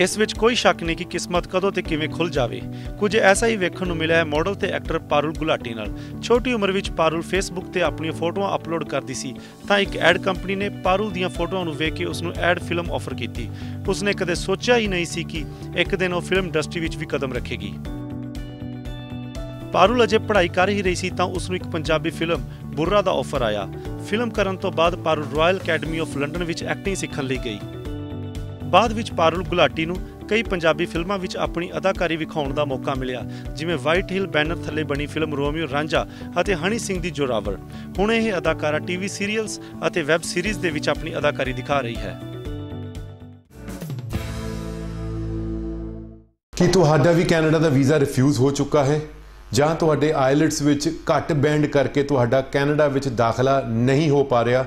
ਇਸ ਵਿੱਚ ਕੋਈ ਸ਼ੱਕ ਨਹੀਂ ਕਿ ਕਿਸਮਤ ਕਦੋਂ ਤੇ ਕਿਵੇਂ ਖੁੱਲ ਜਾਵੇ। ਕੁਝ ਐਸਾ ਹੀ ਵੇਖਣ ਨੂੰ ਮਿਲਿਆ ਹੈ ਮਾਡਲ ਤੇ ਐਕਟਰ ਪਾਰੁਲ ਗੁਲਾਟੀ ਨਾਲ। ਛੋਟੀ ਉਮਰ ਵਿੱਚ ਪਾਰੁਲ ਫੇਸਬੁੱਕ ਤੇ ਆਪਣੀਆਂ ਫੋਟੋਆਂ ਅਪਲੋਡ ਕਰਦੀ ਸੀ। ਤਾਂ ਇੱਕ ਐਡ ਕੰਪਨੀ ਨੇ ਪਾਰੁਲ ਦੀਆਂ ਫੋਟੋਆਂ ਨੂੰ ਵੇਖ ਕੇ ਉਸ ਨੂੰ ਐਡ ਫਿਲਮ ਆਫਰ ਕੀਤੀ। ਉਸਨੇ ਕਦੇ ਸੋਚਿਆ ਹੀ ਨਹੀਂ ਸੀ ਕਿ ਇੱਕ ਦਿਨ ਉਹ ਫਿਲਮ ਇੰਡਸਟਰੀ ਵਿੱਚ ਵੀ ਕਦਮ ਰੱਖੇਗੀ। ਪਾਰੁਲ ਅਜੇ ਪੜ੍ਹਾਈ ਕਰ ਹੀ ਰਹੀ ਸੀ ਤਾਂ ਉਸ ਨੂੰ ਇੱਕ ਪੰਜਾਬੀ ਫਿਲਮ ਬੁਰਰਾ ਦਾ ਆਫਰ ਆਇਆ। ਫਿਲਮ ਕਰਨ ਤੋਂ ਬਾਅਦ Parul Royal Academy of London ਵਿੱਚ ਐਕਟਿੰਗ ਸਿੱਖਣ ਲਈ ਗਈ। ਬਾਅਦ ਵਿੱਚ ਪਾਰੁਲ ਗੁਲਾਟੀ ਨੂੰ ਕਈ ਪੰਜਾਬੀ ਫਿਲਮਾਂ ਵਿੱਚ ਆਪਣੀ ਅਦਾਕਾਰੀ ਵਿਖਾਉਣ ਦਾ ਮੌਕਾ ਮਿਲਿਆ, ਜਿਵੇਂ ਵਾਈਟ ਹਿਲ ਬੈਨਰ ਥੱਲੇ ਬਣੀ ਫਿਲਮ ਰੋਮੀਓ ਰਾਂਝਾ ਅਤੇ ਹਨੀ ਸਿੰਘ ਦੀ ਜੋਰਾਵਰ। ਹੁਣ ਇਹ ਅਦਾਕਾਰਾ ਟੀਵੀ ਸੀਰੀਅਲਸ ਅਤੇ ਵੈਬ ਸੀਰੀਜ਼ ਦੇ ਵਿੱਚ ਆਪਣੀ ਅਦਾਕਾਰੀ ਦਿਖਾ ਰਹੀ ਹੈ। ਕੀ ਤੁਹਾਡਾ ਵੀ ਕੈਨੇਡਾ ਦਾ ਵੀਜ਼ਾ ਰਿਫਿਊਜ਼ ਹੋ ਚੁੱਕਾ ਹੈ? ਜਾਂ ਤੁਹਾਡੇ ਆਇਲਟਸ ਵਿੱਚ ਘੱਟ ਬੈਂਡ ਕਰਕੇ ਤੁਹਾਡਾ ਕੈਨੇਡਾ ਵਿੱਚ ਦਾਖਲਾ ਨਹੀਂ ਹੋ ਪਾ ਰਿਹਾ?